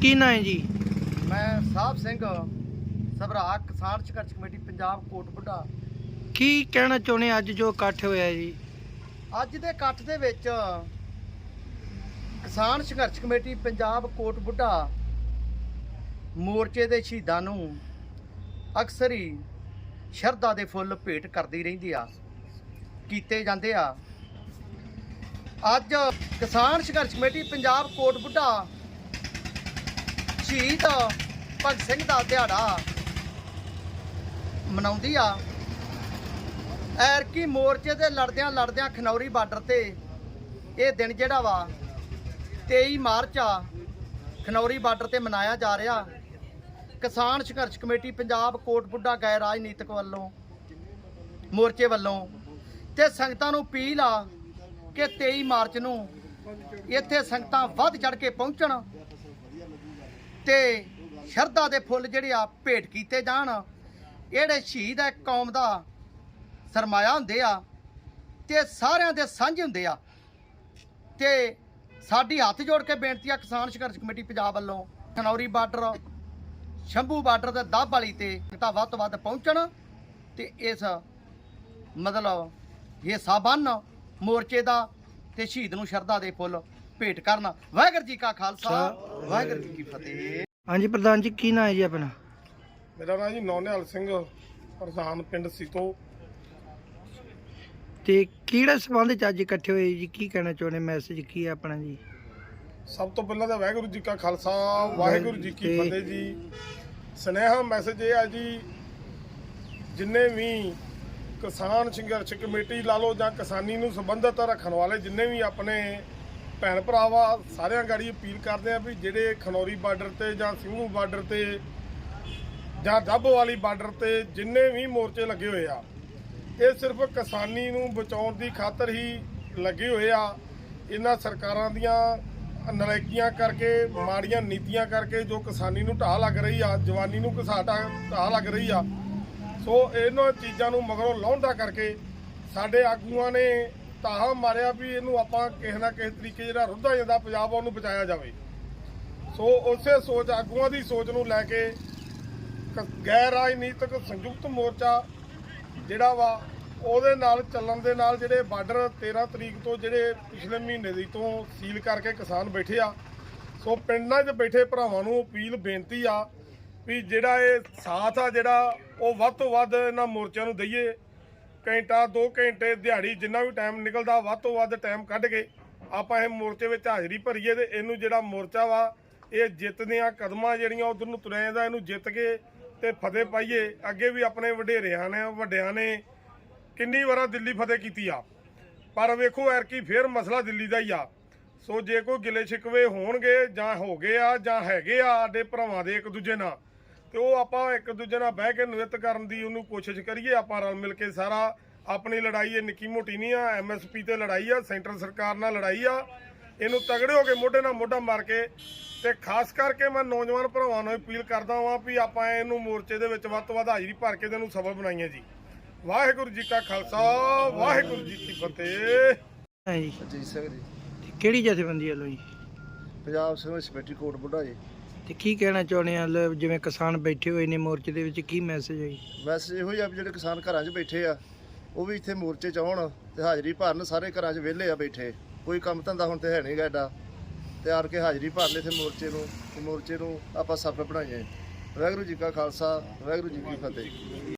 ਕੀ ਨਾਂ ਹੈ ਜੀ? ਮੈਂ ਸਾਹਿਬ ਸਿੰਘ ਸਭਰਾ ਕਿਸਾਨ ਸੰਘਰਸ਼ ਕਮੇਟੀ ਪੰਜਾਬ ਕੋਟ ਬੁੱਢਾ। ਕੀ ਕਹਿਣਾ ਚਾਹੁੰਦੇ ਅੱਜ ਜੋ ਇਕੱਠ ਹੋਇਆ ਜੀ? ਅੱਜ ਦੇ ਇਕੱਠ ਦੇ ਵਿੱਚ ਕਿਸਾਨ ਸੰਘਰਸ਼ ਕਮੇਟੀ ਪੰਜਾਬ ਕੋਟ ਬੁੱਢਾ ਮੋਰਚੇ ਦੇ ਸ਼ਹੀਦਾਂ ਨੂੰ ਅਕਸਰ ਹੀ ਸ਼ਰਧਾ ਦੇ ਫੁੱਲ ਭੇਟ ਕਰਦੀ ਰਹਿੰਦੀ ਆ ਕੀਤੇ ਜਾਂਦੇ ਆ। ਅੱਜ ਕਿਸਾਨ ਸੰਘਰਸ਼ ਕਮੇਟੀ ਪੰਜਾਬ ਕੋਟ ਬੁੱਢਾ ਸ਼ਹੀਦ ਭਗਤ ਸਿੰਘ ਦਾ ਦਿਹਾੜਾ ਮਨਾਉਂਦੀ ਆ। ਐਰਕੀ ਮੋਰਚੇ ਦੇ ਲੜਦਿਆਂ ਲੜਦਿਆਂ ਖਨੌਰੀ ਬਾਰਡਰ ਤੇ ਇਹ ਦਿਨ ਜਿਹੜਾ ਵਾ 23 ਮਾਰਚ ਆ, ਖਨੌਰੀ ਬਾਰਡਰ ਤੇ ਮਨਾਇਆ ਜਾ ਰਿਹਾ। ਕਿਸਾਨ ਸੰਘਰਸ਼ ਕਮੇਟੀ ਪੰਜਾਬ ਕੋਟ ਬੁੱਢਾ ਗੈਰ ਰਾਜਨੀਤਿਕ ਵੱਲੋਂ, ਮੋਰਚੇ ਵੱਲੋਂ ਤੇ ਸੰਗਤਾਂ ਨੂੰ ਅਪੀਲ ਆ ਕਿ 23 ਮਾਰਚ ਨੂੰ ਇੱਥੇ ਸੰਗਤਾਂ ਵੱਧ ਚੜ ਕੇ ਪਹੁੰਚਣ। ਤੇ ਸ਼ਰਧਾ ਦੇ ਫੁੱਲ ਜਿਹੜੇ ਆ ਭੇਟ ਕੀਤੇ ਜਾਣ। ਜਿਹੜੇ ਸ਼ਹੀਦ ਹੈ ਕੌਮ ਦਾ ਸਰਮਾਇਆ ਹੁੰਦੇ ਆ ਤੇ ਸਾਰਿਆਂ ਦੇ ਸਾਂਝੇ ਹੁੰਦੇ ਆ। ਤੇ ਸਾਡੀ ਹੱਥ ਜੋੜ ਕੇ ਬੇਨਤੀ ਆ ਕਿਸਾਨ ਸੰਘਰਸ਼ ਕਮੇਟੀ ਪੰਜਾਬ ਵੱਲੋਂ ਖਨੌਰੀ ਬਾਰਡਰ, ਸ਼ੰਭੂ ਬਾਰਡਰ ਤੇ ਦੱਬ ਵਾਲੀ ਤੇ ਤਾਂ ਵੱਧ ਤੋਂ ਵੱਧ ਪਹੁੰਚਣ ਤੇ ਇਸ ਮਤਲਬ ਹਿੱਸਾ ਬੰਨ ਮੋਰਚੇ ਦਾ ਤੇ ਸ਼ਹੀਦ ਨੂੰ ਸ਼ਰਧਾ ਦੇ ਫੁੱਲ ਭੇਟ ਕਰਨ। ਵਾਹਿਗੁਰੂ ਜੀ ਕਾ ਖਾਲਸਾ ਵਾਹਿਗੁਰੂ ਜੀ ਕੀ ਫਤਿਹ। ਹਾਂਜੀ ਪ੍ਰਧਾਨ ਜੀ ਕੀ ਨਾਂ ਹੈ ਜੀ ਆਪਣਾ? ਮੇਰਾ ਨਾਮ ਜੀ ਨੌਨਿਹਾਲ ਸਿੰਘ ਪ੍ਰਧਾਨ ਪਿੰਡ ਸੀਤੋ। ਤੇ ਕਿਹੜੇ ਸਬੰਧ ਚ ਅੱਜ ਇਕੱਠੇ ਹੋਏ ਜੀ? ਕੀ ਕਹਿਣਾ ਚਾਹੁੰਦੇ? ਮੈਸੇਜ ਕੀ ਹੈ ਆਪਣਾ ਜੀ? ਸਭ ਤੋਂ ਪਹਿਲਾਂ ਤਾਂ ਵਾਹਿਗੁਰੂ ਜੀ ਕਾ ਖਾਲਸਾ ਵਾਹਿਗੁਰੂ ਜੀ ਕੀ ਫਤਿਹ ਜੀ। ਸਨੇਹਾ ਮੈਸੇਜ ਇਹ ਆ ਜੀ ਜਿੰਨੇ ਵੀ ਕਿਸਾਨ ਸੰਘਰਸ਼ ਕਮੇਟੀ ਲਾ ਲਓ ਜਾਂ ਕਿਸਾਨੀ ਨੂੰ ਸੰਬੰਧਿਤ ਰੱਖਣ ਵਾਲੇ ਜਿੰਨੇ ਵੀ ਆਪਣੇ ਭੈਣ ਭਰਾ ਵਾ ਸਾਰਿਆਂ ਗਾੜੀ ਅਪੀਲ ਕਰਦੇ ਆ ਵੀ ਜਿਹੜੇ ਖਨੌਰੀ ਬਾਰਡਰ ਤੇ ਜਾਂ ਸਿੰਘੂ ਬਾਰਡਰ ਤੇ ਜਾਂ ਡੱਬ ਵਾਲੀ ਬਾਰਡਰ ਤੇ ਜਿੰਨੇ ਵੀ ਮੋਰਚੇ ਲੱਗੇ ਹੋਏ ਆ, ਇਹ ਸਿਰਫ ਕਿਸਾਨੀ ਨੂੰ ਬਚਾਉਣ ਦੀ ਖਾਤਰ ਹੀ ਲੱਗੇ ਹੋਏ ਆ। ਇਹਨਾਂ ਸਰਕਾਰਾਂ ਦੀਆਂ ਨਲਾਇਕੀਆਂ ਕਰਕੇ, ਮਾੜੀਆਂ ਨੀਤੀਆਂ ਕਰਕੇ ਜੋ ਕਿਸਾਨੀ ਨੂੰ ਢਾਹ ਲੱਗ ਰਹੀ ਆ, ਜਵਾਨੀ ਨੂੰ ਘਸਾਟਾ ਢਾਹ ਲੱਗ ਰਹੀ ਆ। ਸੋ ਇਹਨਾਂ ਚੀਜ਼ਾਂ ਨੂੰ ਮਗਰੋਂ ਲਾਉਂਦਾ ਕਰਕੇ ਸਾਡੇ ਆਗੂਆਂ ਨੇ ਤਾਹਾ ਮਾਰਿਆ ਵੀ ਇਹਨੂੰ ਆਪਾਂ ਕਿਸੇ ਨਾ ਕਿਸੇ ਤਰੀਕੇ ਜਿਹੜਾ ਰੁੱਧਾ ਜਾਂਦਾ ਪੰਜਾਬ ਉਹਨੂੰ ਬਚਾਇਆ ਜਾਵੇ। ਸੋ ਉਸੇ ਸੋਚ, ਆਗੂਆਂ ਦੀ ਸੋਚ ਨੂੰ ਲੈ ਕੇ ਗੈਰ ਰਾਜਨੀਤਿਕ ਸੰਯੁਕਤ ਮੋਰਚਾ ਜਿਹੜਾ ਵਾ, ਉਹਦੇ ਨਾਲ ਚੱਲਣ ਦੇ ਨਾਲ ਜਿਹੜੇ ਬਾਰਡਰ 13 ਤਰੀਕ ਤੋਂ ਜਿਹੜੇ ਪਿਛਲੇ ਮਹੀਨੇ ਦੀ ਤੋਂ ਸੀਲ ਕਰਕੇ ਕਿਸਾਨ ਬੈਠੇ ਆ। ਸੋ ਪਿੰਡਾਂ 'ਚ ਬੈਠੇ ਭਰਾਵਾਂ ਨੂੰ ਅਪੀਲ ਬੇਨਤੀ ਆ ਵੀ ਜਿਹੜਾ ਇਹ ਸਾਥ ਆ ਜਿਹੜਾ, ਉਹ ਵੱਧ ਤੋਂ ਵੱਧ ਇਹਨਾਂ ਮੋਰਚਿਆਂ ਨੂੰ ਦਈਏ। ਘੰਟਾ 2 ਘੰਟੇ ਦਿਹਾੜੀ ਜਿੰਨਾ ਵੀ ਟਾਈਮ ਨਿਕਲਦਾ, ਵੱਧ ਤੋਂ ਵੱਧ ਟਾਈਮ ਕੱਢ ਕੇ ਆਪਾਂ ਇਹ ਮੋਰਚੇ ਵਿੱਚ ਹਾਜ਼ਰੀ ਭਰੀਏ ਤੇ ਇਹਨੂੰ ਜਿਹੜਾ ਮੋਰਚਾ ਵਾ, ਇਹ ਜਿੱਤ ਦੀਆਂ ਕਦਮਾਂ ਜਿਹੜੀਆਂ ਉਧਰ ਨੂੰ ਤੁਰਿਆ ਜਾਂਦਾ, ਇਹਨੂੰ ਜਿੱਤ ਕੇ ਤੇ ਫਤਿਹ ਪਾਈਏ। ਅੱਗੇ ਵੀ ਆਪਣੇ ਵਡੇਰਿਆਂ ਨੇ, ਵੱਡਿਆਂ ਨੇ ਕਿੰਨੀ ਵਾਰਾਂ ਦਿੱਲੀ ਫਤਿਹ ਕੀਤੀ ਆ। ਪਰ ਵੇਖੋ ਐਰਕੀ ਫੇਰ ਮਸਲਾ ਦਿੱਲੀ ਦਾ ਹੀ ਆ। ਸੋ ਜੇ ਕੋਈ ਗਿਲੇ ਸ਼ਿਕਵੇ ਹੋਣਗੇ ਜਾਂ ਹੋ ਗਏ ਆ ਜਾਂ ਹੈਗੇ ਆ, ਸਾਡੇ ਭਰਾਵਾਂ ਦੇ ਇੱਕ ਦੂਜੇ ਨਾਲ ਤੇ ਉਹ ਆਪਾਂ ਇੱਕ ਦੂਜੇ ਨਾਲ ਬਹਿ ਕੇ ਨਿਵਿਤ ਕਰਨ ਦੀ ਉਹਨੂੰ ਕੋਸ਼ਿਸ਼ ਕਰੀਏ ਆਪਾਂ ਰਲ ਮਿਲ ਕੇ ਸਾਰਾ ਆਪਣੀ ਲੜਾਈ ਇਹ ਨਿੱਕੀ ਮੋਟੀ ਨਹੀਂ ਆ ਐਮਐਸਪੀ ਤੇ ਲੜਾਈ ਆ ਸੈਂਟਰ ਸਰਕਾਰ ਨਾਲ ਲੜਾਈ ਆ ਇਹਨੂੰ ਤਗੜੇ ਹੋ ਕੇ ਮੋਢੇ ਨਾਲ ਮੋਢਾ ਮਾਰ ਕੇ ਤੇ ਖਾਸ ਕਰਕੇ ਮੈਂ ਨੌਜਵਾਨ ਭਰਾਵਾਂ ਨੂੰ ਅਪੀਲ ਕਰਦਾ ਹਾਂ ਵੀ ਆਪਾਂ ਇਹਨੂੰ ਮੋਰਚੇ ਦੇ ਵਿੱਚ ਵੱਧ ਤੋਂ ਵੱਧ ਹਾਜ਼ਰੀ ਭਰ ਕੇ ਇਹਨੂੰ ਸਫਲ ਬਣਾਈਏ ਜੀ। ਵਾਹਿਗੁਰੂ ਜੀ ਕਾ ਖਾਲਸਾ ਵਾਹਿਗੁਰੂ ਜੀ ਕੀ ਫਤਿਹ। ਹਾਂ ਜੀ ਸਿੰਘ ਜੀ। ਕਿਹੜੀ ਜਥੇਬੰਦੀ ਵੱਲੋਂ ਜੀ? ਪੰਜਾਬ ਸੰਘਰਸ਼ ਕਮੇਟੀ ਕੋਟ ਬੁੱਢਾ ਜੀ। ਤੇ ਕੀ ਕਹਿਣਾ ਚਾਹੁੰਦੇ ਆ? ਲ- ਜਿਵੇਂ ਕਿਸਾਨ ਬੈਠੇ ਹੋਏ ਨੇ ਮੋਰਚੇ ਦੇ ਵਿੱਚ, ਕੀ ਮੈਸੇਜ ਹੈ ਜੀ? ਬਸ ਇਹੋ ਹੀ ਆ ਵੀ ਜਿਹੜੇ ਕਿਸਾਨ ਘਰਾਂ 'ਚ ਬੈਠੇ ਆ, ਉਹ ਵੀ ਇੱਥੇ ਮੋਰਚੇ 'ਚ ਆਉਣ ਤੇ ਹਾਜ਼ਰੀ ਭਰਨ, ਸਾਰੇ ਘਰਾਂ 'ਚ ਵਿਹਲੇ ਆ ਬੈਠੇ। ਕੋਈ ਕੰਮ ਧੰਦਾ ਹੁਣ ਤੇ ਹੈ ਨਹੀਂ ਐਡਾ। ਤੇ ਆਰ ਕੇ ਹਾਜ਼ਰੀ ਭਰਨ ਇੱਥੇ ਮੋਰਚੇ ਨੂੰ ਤੇ ਮੋਰਚੇ ਨੂੰ ਆਪਾਂ ਸਫਲ ਬਣਾਈਏ। ਵਾਹਿਗੁਰੂ ਜੀ ਕਾ ਖਾਲਸਾ, ਵਾਹਿਗੁਰੂ ਜੀ ਕੀ ਫਤਿਹ।